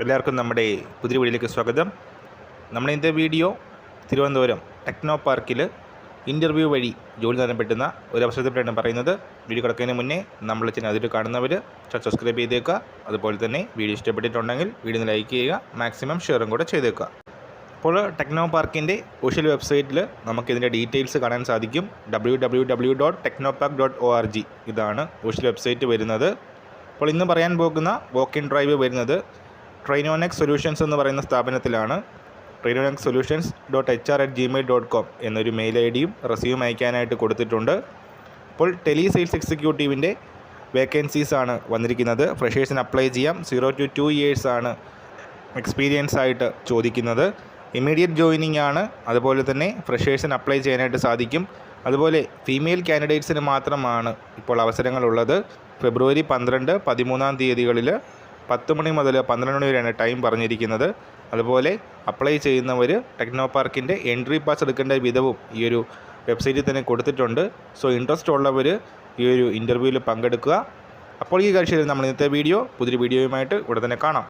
എല്ലാവർക്കും നമ്മുടെ പുതിയ വീഡിയോയിലേക്ക് സ്വാഗതം. നമ്മുടെ ഇന്നത്തെ വീഡിയോ തിരുവനന്തപുരം ടെക്നോ പാർക്കിൽ ഇന്റർവ്യൂ വഴി ജോലി നേടാൻ പറ്റുന്ന ഒരു അവസരത്തെപ്പറ്റിയാണ് പറയുന്നത്. വീഡിയോ കിടക്കുന്നതിന് മുന്നേ നമ്മൾ ചാനൽ അതിൽ കാണുന്നവർ സബ്സ്ക്രൈബ് ചെയ്തേക്കുക. അതുപോലെ തന്നെ വീഡിയോ ഇഷ്ടപ്പെട്ടിട്ടുണ്ടെങ്കിൽ വീഡിയോ ലൈക്ക് ചെയ്യുക മാക്സിമം ഷെയറും കൂടെ ചെയ്തേക്കുക. അപ്പോൾ ടെക്നോ പാർക്കിന്റെ ഒഫീഷ്യൽ വെബ്സൈറ്റിൽ നമുക്കിതിന്റെ ഡീറ്റെയിൽസ് കാണാൻ സാധിക്കും. W W W dot techno park dot O R G ഇതാണ് ഒഫീഷ്യൽ വെബ്സൈറ്റ് വരുന്നത്. അപ്പോൾ ഇന്ന് പറയാൻ പോകുന്ന വോക്ക് ഇൻ ഡ്രൈവ് വരുന്നത് ട്രൈനോനെക്സ് സൊല്യൂഷൻസ് എന്ന് പറയുന്ന സ്ഥാപനത്തിലാണ് Trinonex solutions dot H R at Gmail dot com എന്നൊരു മെയിൽ ഐ ഡിയും റെസ്യൂം അയക്കാനായിട്ട് കൊടുത്തിട്ടുണ്ട്. അപ്പോൾ ടെലി സെയിൽസ് എക്സിക്യൂട്ടീവിന്റെ വേക്കൻസീസ് ആണ് വന്നിരിക്കുന്നത്. ഫ്രഷേഴ്സിന് അപ്ലൈ ചെയ്യാം. സീറോ ടു ടു ഇയേഴ്സ് ആണ് എക്സ്പീരിയൻസ് ആയിട്ട് ചോദിക്കുന്നത്. ഇമ്മീഡിയറ്റ് ജോയിനിങ് ആണ്. അതുപോലെ തന്നെ ഫ്രഷേഴ്സിന് അപ്ലൈ ചെയ്യാനായിട്ട് സാധിക്കും. അതുപോലെ ഫീമെയിൽ കാൻഡിഡേറ്റ്സിന് മാത്രമാണ് ഇപ്പോൾ അവസരങ്ങളുള്ളത്. ഫെബ്രുവരി പന്ത്രണ്ട് പതിമൂന്നാം തീയതികളിൽ പത്ത് മണി മുതൽ പന്ത്രണ്ട് മണി വരെയാണ് ടൈം പറഞ്ഞിരിക്കുന്നത്. അതുപോലെ അപ്ലൈ ചെയ്യുന്നവർ ടെക്നോ പാർക്കിന്റെ എൻട്രി പാസ് എടുക്കേണ്ട വിധവും ഈ ഒരു വെബ്സൈറ്റിൽ തന്നെ കൊടുത്തിട്ടുണ്ട്. സോ ഇൻട്രസ്റ്റ് ഉള്ളവർ ഈ ഒരു ഇന്റർവ്യൂവിൽ പങ്കെടുക്കുക. അപ്പോൾ ഈ കാഴ്ചയിൽ നമ്മൾ ഇന്നത്തെ വീഡിയോ പുതിയൊരു വീഡിയോയുമായിട്ട് ഉടൻ തന്നെ കാണാം.